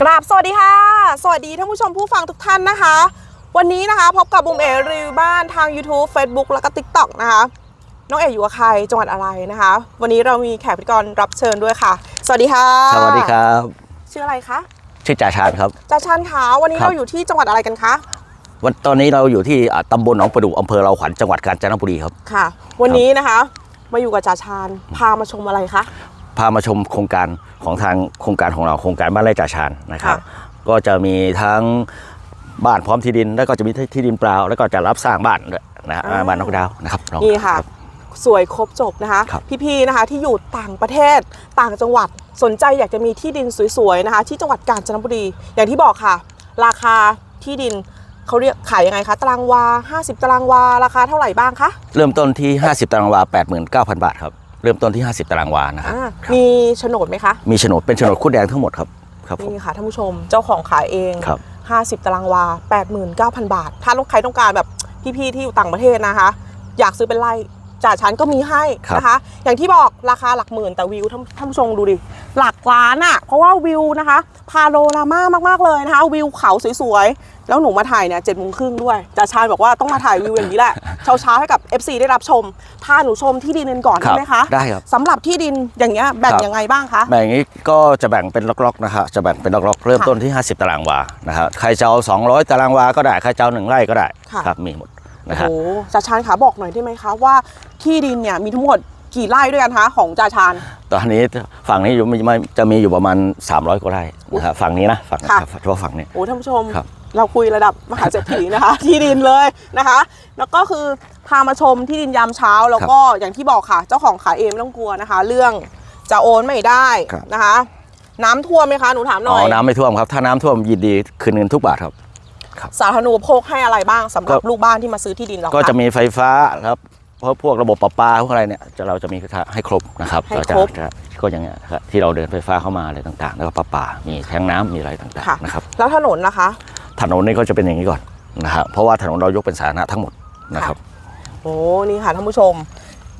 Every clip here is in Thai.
กราบสวัสดีค่ะ สวัสดีท่านผู้ชมผู้ฟังทุกท่านนะคะ วันนี้นะคะพบกับบุมเอรีวิวบ้านทาง YouTube Facebook แล้วก็ TikTok นะคะ น้องเอ๋อยู่กับใครจังหวัดอะไรนะคะ วันนี้เรามีแขกพิธีกรรับเชิญด้วยค่ะ สวัสดีค่ะสวัสดีครับ ชื่ออะไรคะชื่อจ่าชาญครับ จ่าชันคะวันนี้ครับ เราอยู่ที่จังหวัดอะไรกันคะ วันตอนนี้เราอยู่ที่อ่าตำบลหนองประดู่อำเภอเราขวัญจังหวัดกาญจนบุรีครับ ค่ะ วันนี้นะคะ มาอยู่กับจ่าชานพามาชมอะไรคะ พามาชมโครงการของทางโครงการของเราโครงการบ้านไร่จ่าชาญนะครับค่ะก็จะมีทั้งบ้านพร้อมที่ดิน แล้วก็จะมีที่ดินเปล่า แล้วก็จะรับสร้างบ้านด้วยนะฮะบ้านนอกดาวน์นะครับลองนี่ค่ะ รับ สวยครบจบนะคะ ครับ พี่ๆนะคะที่อยู่ต่างประเทศต่างจังหวัดสนใจอยากจะมีที่ดินสวยๆนะคะ ที่จังหวัดกาญจนบุรี อย่างที่บอกค่ะ ราคาที่ดินเขาเรียกขายยังไงคะตารางวา 50 ตารางวา ราคาเท่าไหร่บ้างคะ เริ่มต้นที่ 50 ตารางวา 89,000 บาทครับ เริ่มต้นที่ 50 ตารางวานะครับ อ่าครับมีโฉนดไหมคะมีโฉนดเป็นโฉนดคุดแดงทั้งหมดครับครับผม นี่ค่ะท่านผู้ชมเจ้าของขายเอง ครับ 50 ตารางวา 89,000 บาท ถ้าลูกใครต้องการแบบพี่ๆที่อยู่ต่างประเทศนะคะ อยากซื้อเป็นไร่ จ่าชั้นก็มีให้นะคะ อย่างที่บอกราคาหลักหมื่นแต่วิวท่านท่านผู้ชมดูดิ หลักล้านอะ่ะ เพราะว่าวิวนะคะ พาโรรามามากๆเลยนะคะ วิวเขาสวยๆ แล้วหนูมาถ่ายเนี่ยเจ็ดโมงครึ่งด้วยจ่าชานบอกว่าต้องมาถ่ายวิวอย่างนี้แหละเช้าๆให้กับ FC ได้รับชมพาหนูชมที่ดินกันก่อนครัได้บไหมคะได้ครับสำหรับที่ดินอย่างเงี้ยแบ่งครับยังไงบ้างคะแบ่งอย่างนี้ก็จะแบ่งเป็นล็อกๆนะครับจะแบ่งเป็นล็อกๆ เริ่มต้นที่ 50 ตารางวานะครับใครจะเอา200 ตารางวาก็ได้ใครจะเอาหนึ่งไร่ก็ได้ค่ะครับมีหมด นะโอ้ฮะโหจ่าชานคะบอกหน่อยได้ไหมคะว่าที่ดินเนี่ยมีทั้งหมดกี่ไร่ด้วยกันคะของจ่าชาน ตอนนี้ฝั่งนี้อยู่มีจะมีอยู่ประมาณ 300กว่าไร่นะครับฝั่งนี้นะฝั่งค่ะ เฉพาะฝั่งนี้ โอ้ท่านผู้ชม ครับ เราคุยระดับมหาเศรษฐีนะคะ ที่ดินเลยนะคะ แล้วก็คือพามาชมที่ดินยามเช้าแล้วก็อย่างที่บอกค่ะ เจ้าของขายเองไม่ต้องกลัวนะคะ เรื่องจะโอนไม่ได้นะคะ น้ำท่วมไหมคะหนูถามหอ๋น่ออย น้ำไม่ท่วมครับ ถ้าน้ำท่วมยินดีคืนเงินทุกบาทครับ สาธารณูปโภคให้อะไรบ้างสำหรับก็ลูกบ้านที่มาซื้อที่ดินเราก็คะจะมีไฟฟ้าครับเพราะพวกระบบประปาพวกอะไรเนี่ยจะเราจะมีให้ครบนะครับให้เราจะครบจะก็อย่างเงี้ยครับที่เราเดินไฟฟ้าเข้ามาอะไรต่างๆ แล้วก็ประปา มีแทงน้ำมีอะไรต่างค่ะๆนะครับแล้วถนนนะคะ ถนนนี่ก็จะเป็นอย่างนี้ก่อนนะครับเพราะว่าถนนเรายกเป็นสาธารณะทั้งหมดนะครับโอ้นี่ค่ะท่านผู้ชม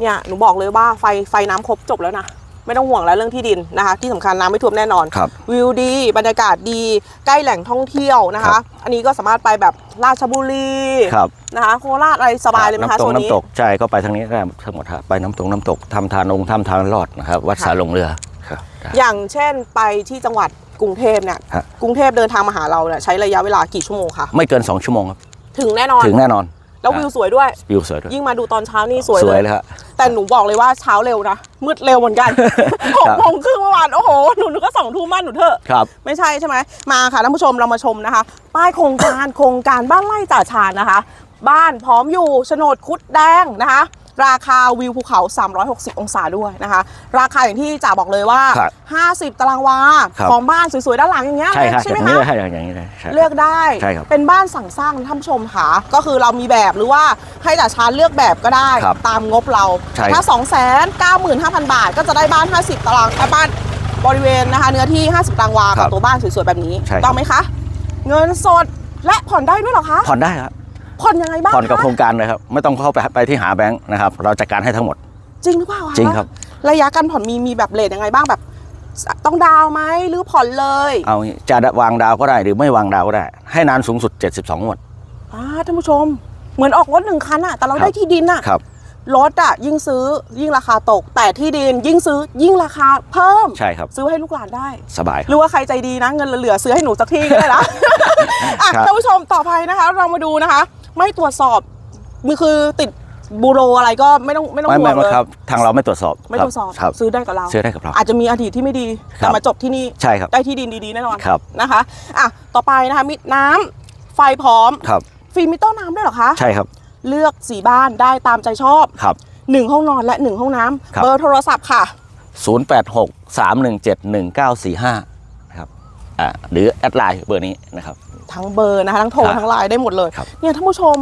เนี่ยหนูบอกเลยว่าไฟไฟน้ำครบจบแล้วนะ ไม่ต้องห่วงแล้วเรื่องที่ดินนะคะ ที่สำคัญน้ำไม่ท่วมแน่นอนครับวิวดีบรรยากาศดีใกล้แหล่งท่องเที่ยวนะครัคะบอันนี้ก็สามารถไปแบบราชบุรีครับนะคะโคราชอะไรสบายเลยไหมคะน้ำตโซกนนี้น้ำตกใช่ก็ไปทางนี้ได้ทั้งหมดครับไปน้ำตกน้ำตกทำทานองค์ทำทานรอดนะครับวัดค่ะสาลงเรือครับอย่างเช่นไปที่จังหวัดกรุงเทพเนี่ยฮะกรุงเทพเดินทางมาหาเราเนี่ยใช้ระยะเวลากี่ชั่วโมงคะไม่เกิน 2 ชั่วโมงครับถึงแน่นอนถึงแน่นอน แล้ววิวสวยด้วย วิวสวยด้วย ยิ่งมาดูตอนเช้านี่สวยสเลวยยเลยครับแต่หนูบอกเลยว่าเช้าเร็วนะ มืดเร็วเหมือนกันหกครับโมงครึ่งเมื่อวาน โอ้โห หนูนึกว่าสองทุ่มบ้านหนูเถอะ ครับ ไม่ใช่ใช่ไหม มาค่ะท่านผู้ชมเรามาชมนะคะ ป้ายโครงการโครงการบ้านไร่จ่าชานนะคะ บ้านพร้อมอยู่โฉนดคุดแดงนะคะ ราคาวิวภูเขา 360 องศาด้วยนะคะ ราคาอย่างที่จ่าบอกเลยว่าครับ 50 ตารางวาครับพร้อมบ้านสวยๆด้านหลังอย่างเงี้ยใช่ครับใช่ไหมอย่างนี้คะเลยใช่อย่างนี้เลยใช่เลือกได้ใช่ครับเป็นบ้านสั่งสร้างท่านผู้ชมค่ะ ก็คือเรามีแบบหรือว่าให้จ่าชานเลือกแบบก็ได้ครับตามงบเราใช่ ถ้า 2 9 5 0 0 0 บาท ก็จะได้บ้าน 50 ตารางเอ่อบ้านบริเวณนะคะ เนื้อที่ 50 ตารางวาครักับบตัวบ้านสวยๆแบบนี้ใช่ครับ ต้องไหมคะ เงินสดและผ่อนได้ด้วยเหรอคะ ผ่อนได้ครับ ผ่อนยังไงบ้างผ่อนกับคะโครงการเลยครับ ไม่ต้องเข้าไปไปที่หาแบงค์นะครับ เราจัดการให้ทั้งหมด จริงหรือเปล่าะจริงครับ ระยะการผ่อนมีมีแบบเลทยังไงบ้างแบบ ต้องดาวน์ไหมหรือผ่อนเลยเอางี้จะวางดาวก็ได้หรือไม่วางดาวก็ได้ ให้นานสูงสุด 72งวดอ่าท่านผู้ชม เหมือนออกรถหนึ่งคันอะแต่เราครับได้ที่ดินอะครับรถอะยิ่งซื้อยิ่งราคาตก แต่ที่ดินยิ่งซื้อยิ่งราคาเพิ่มใช่ครับ ซื้อให้ลูกหลานได้ สบายคหรับรือว่าใครใจดีนะ เงินเหลือๆซื้อให้หนูสักที่ก็ได้นะอะครับท่านผู้ชมต่อไปนะคะ เรามาดูนะคะ ไม่ตรวจสอบมันคือติดบูโรอะไรก็ไม่ต้องไม่ต้องไม่ห่วไม่งไม่เลยครับ ทางเราไม่ตรวจสอบไม่ตรวจสอบครับซื้อได้กับเรา ซื้อได้กับเรา อาจจะมีอดีตที่ไม่ดีครัแต่บ มาจบที่นี่ใช่ครับ ได้ที่ดินดีๆแน่นอนครับ นะคะอะต่อไปนะคะมิดน้ำไฟพร้อมครับฟรีมิเตอร์น้ำด้วยเหรอคะใช่ครับเลือกสีบ้านได้ตามใจชอบครับ หนึ่งห้องนอนและหนึ่งห้องน้ำครับ เบอร์โทรศัพท์ค่ะ 086 317 1945นะครับอ่าหรือแอดไลน์เบอร์นี้นะครับ ทั้งเบอร์นะคะ ทั้งโทรครับทั้งไลน์ได้หมดเลยครับเนี่ยท่านผู้ชม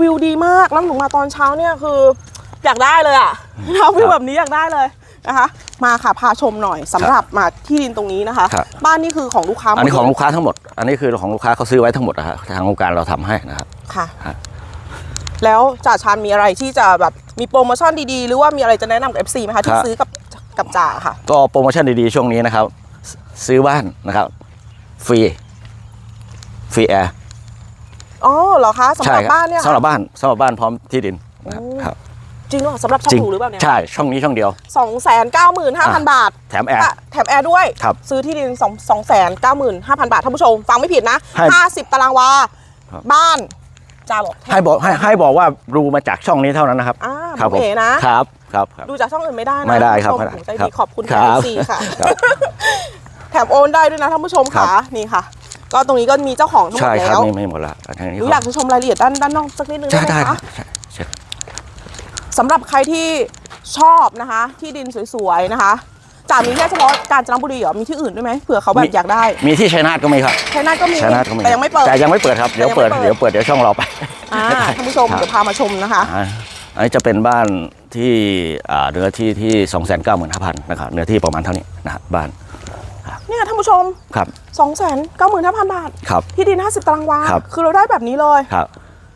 วิวดีมากแล้วหนูมาตอนเช้าเนี่ยคืออยากได้เลยอะนะวิวแบบนี้อยากได้เลยนะคะ มาค่ะพาชมหน่อยสำหรับมาที่ดินตรงนี้นะคะครับบ้านนี่คือของลูกค้าหมดอันนี้ของเลยลูกค้าทั้งหมด อันนี้คือของลูกค้าเขาซื้อไว้ทั้งหมดนะครับทางโครงการเราทำให้นะครับค่ะฮะแล้วจ่าชานมีอะไรที่จะแบบมีโปรโมชั่นดีๆ หรือว่ามีอะไรจะแนะนำกับ FC ไหมคะที่ซื้อกับกับจ่าค่ะ ก็โปรโมชั่นดีๆ ช่วงนี้นะครับ ซื้อบ้านนะครับ ฟรี ฟรีแอร์อ๋อเหรอคะสำหรับบ้านเนี่ยสำหรับบ้านสำหรับบ้านพร้อมที่ดินนะครับโอ้ครับจริงเหรอสำหรับช่องหนูหรือเปล่าเนี่ยใช่ช่องนี้ช่องเดียวสองแสนเก้าหมื่นห้าพันบาท แถมแอร์แถมแอร์ด้วยครับซื้อที่ดินสองสองแสนเก้าหมื่นห้าพันบาทท่านผู้ชม ฟังไม่ผิดนะให้ห้าสิบตารางวาครับบ้านจ้าบอกให้บอกให้ให้บอกว่าดูมาจากช่องนี้เท่านั้นนะครับอ่าครับผมเอ๋นะครับครับครับดูจากช่องอื่นไม่ได้นะไม่ได้ครับท่านไม่ผู้ชได้มใจครัดีบขอบคุณคค่ะรับซีค่ะครับแถมโอนได้ด้วยนะท่านผู้ชมครัค่ะบนี่ค่ะ ก็ตรงนี้ก็มีเจ้าของทั้งหมใช่ดครับแล้วไม่ไม่หมดละอันนี้หนูอยากจะชมรายละเอียดด้านด้านนอกสักนิดนึงใช่ได้ไหมได้ครัคะบใช่ใช่ สำหรับใครที่ชอบนะคะ ที่ดินสวยๆนะคะจากมีแค่เฉพาะกาญจนบุรีเหรอมีที่อื่นด้วยไหมเผื่อเขาแบบอยากได้มีที่ชัยนาทก็มีครับชัยนาทก็มีชัยนาทก็มีแต่ยังไม่เปิด แต่ยังไม่เปิดครับเดี๋ยวเปิดแต่ยังไม่เปิด เดี๋ยวเปิดเดี๋ยวช่องเราไป อ่าท่านผู้ชมครับ เดี๋ยวพามาชมนะคะ อ่าอันนี้จะเป็นบ้านที่อ่าเนื้อที่ที่ 2 9 5 0 0 0นะครับเนื้อที่ประมาณเท่านี้นะครับบ้าน เนี่ยท่านผู้ชมครับ2 9 5 0 0 0บาท ครับ ที่ดิน50ตารางวาครับ คือเราได้แบบนี้เลยครับ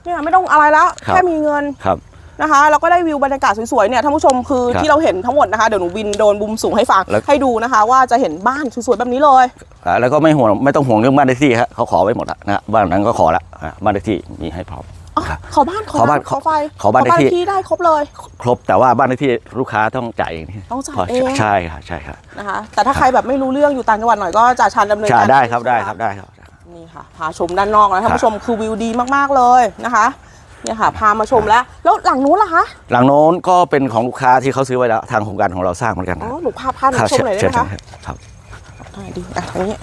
เนี่ยไม่ต้องอะไรแล้วครับ แค่มีเงินครับ นะคะแล้วก็ได้วิวบรรยากาศสวยๆเนี่ยท่านผู้ชมคือครับที่เราเห็นทั้งหมดนะคะเดี๋ยวหนูบินโดรนบุมสูงให้ฟังแล้ว ให้ดูนะคะ ว่าจะเห็นบ้านสวยๆแบบนี้เลย อ่าแล้วก็ไม่ห่วงไม่ต้องห่วงเรื่องบ้านเลขที่ฮะเขาขอไว้หมดแล้วนะฮะบ้านนั้นก็ขอแล้วอ่าบ้านเลขที่มีให้พร้อมอ๋อ ครับขอบ้านขอขอบ้านขอไฟขอบ้านเลขที่ที่ได้ครบเลย ครบแต่ว่าบ้านเลขที่ลูกค้าต้องจ่ายเองนี่ต้องจ่ายพเองใช่ครับใช่ครับนะคะแต่ถ้าใครแบบไม่รู้เรื่องอยู่ต่างจังหวัดหน่อยก็จะชันดำเนินใช่การได้ครับได้ครับได้ครับนี่ค่ะพาชมด้านนอกนะท่านผู้ชมคือวิวดีมากๆเลยนะคะเนี่ยค่ะพามาชมแล้ว แล้วหลังนู้นล่ะคะหลังโน้นก็เป็นของลูกค้าที่เขาซื้อไว้แล้วทางโครงการของเราสร้างเหมือนกันอ๋อนะหนูพาพาหนูครับชมหน่อยได้ไหมเชิคะญครับอ่าดีอะทางนี้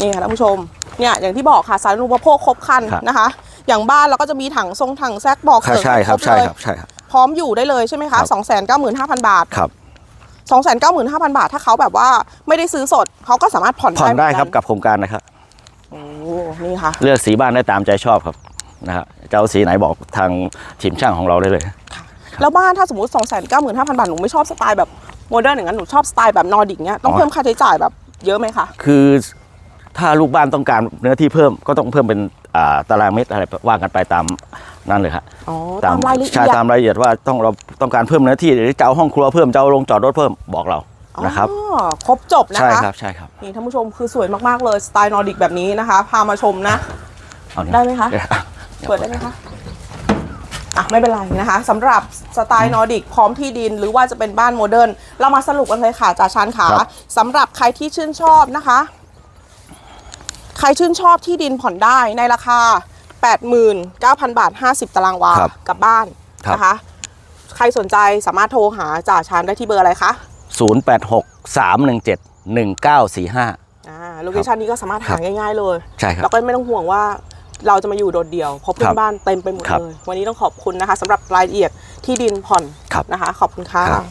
นี่ค่ะท่านผู้ชมเนี่ยอย่างที่บอกค่ะสาธารณูปโภคครบครันครับนะคะ อย่างบ้านเราก็จะมีถังทรงถังแซกบอกใช่เกิดใช่ครับคใช่เลยครับใช่ครับพร้อมอยู่ได้เลยใช่ไหมครัคะบสองแสนเก้าหมื่นห้าพันบาทครับสองแสนเก้าหมื่นห้าพันบาท ถ้าเขาแบบว่าไม่ได้ซื้อสดเขาก็สามารถผ่อนผ่อนได้เหมืครับกับโครงการนะครับโอ้นี่ค่ะเลือกสีบ้านได้ตามใจชอบครับนะฮะจะเอาสีไหนบอกทางทีมช่างของเราได้เลย แล้วบ้านถ้าสมมติสองแสนเก้าหมื่นห้าพันบาทหนูไม่ชอบสไตล์แบบโมเดิร์นอย่างนั้นหนูชอบสไตล์แบบนอร์ดิกเนี้ยต้องอ๋อเพิ่มค่าใช้จ่ายแบบเยอะไหมคะ คือถ้าลูกบ้านต้องการเนื้อที่เพิ่มก็ต้องเพิ่มเป็น อ่าตารางเมตรอะไรว่ากันไปตามนั่นเลยครับอ๋อตามรายละเอีใช่ยดตามรายละเอียดว่าต้องเราต้องการเพิ่มเนื้อที่หรือจะเอาห้องครัวเพิ่มจะเอาโรงจอดรถเพิ่มบอกเรานะครับอ๋อครบจบนะใช่คะครับใช่ครับนี่ท่านผู้ชมคือสวยมากๆเลยสไตล์นอร์ดิกแบบนี้นะคะ พามาชมนะเอานี่ได้ไหมคะเดี๋ยวอะเปิดได้ไหมคะอะไม่เป็นไรนะคะสำหรับสไตล์นอร์ดิกพร้อมที่ดินหรือว่าจะเป็นบ้านโมเดิร์นเรามาสรุปกันเลยค่ะจ่าชันขาสำหรับใครที่ชื่นชอบนะคะ ใครชื่นชอบที่ดินผ่อนได้ในราคา 89,000 บาท 50 ตารางวาครับกับบ้านครับ นะคะ ใครสนใจสามารถโทรหาจ่าชันได้ที่เบอร์อะไรคะศูนย์แปดหกสามหนึ่งเจ็ดหนึ่งเก้าสี่ห้าอ่าโลเคชันนี้ก็สามารถครัหาบง่ายๆเลย ใช่ครับ แล้วก็ไม่ต้องห่วงว่าเราจะมาอยู่โดดเดี่ยวเพราะเพื่อครันบบ้านเต็มไปหมดครับเลย วันนี้ต้องขอบคุณนะคะสำหรับรายละเอียดที่ดินผ่อนครับนะคะ ขอบคุณค่ะ ครับ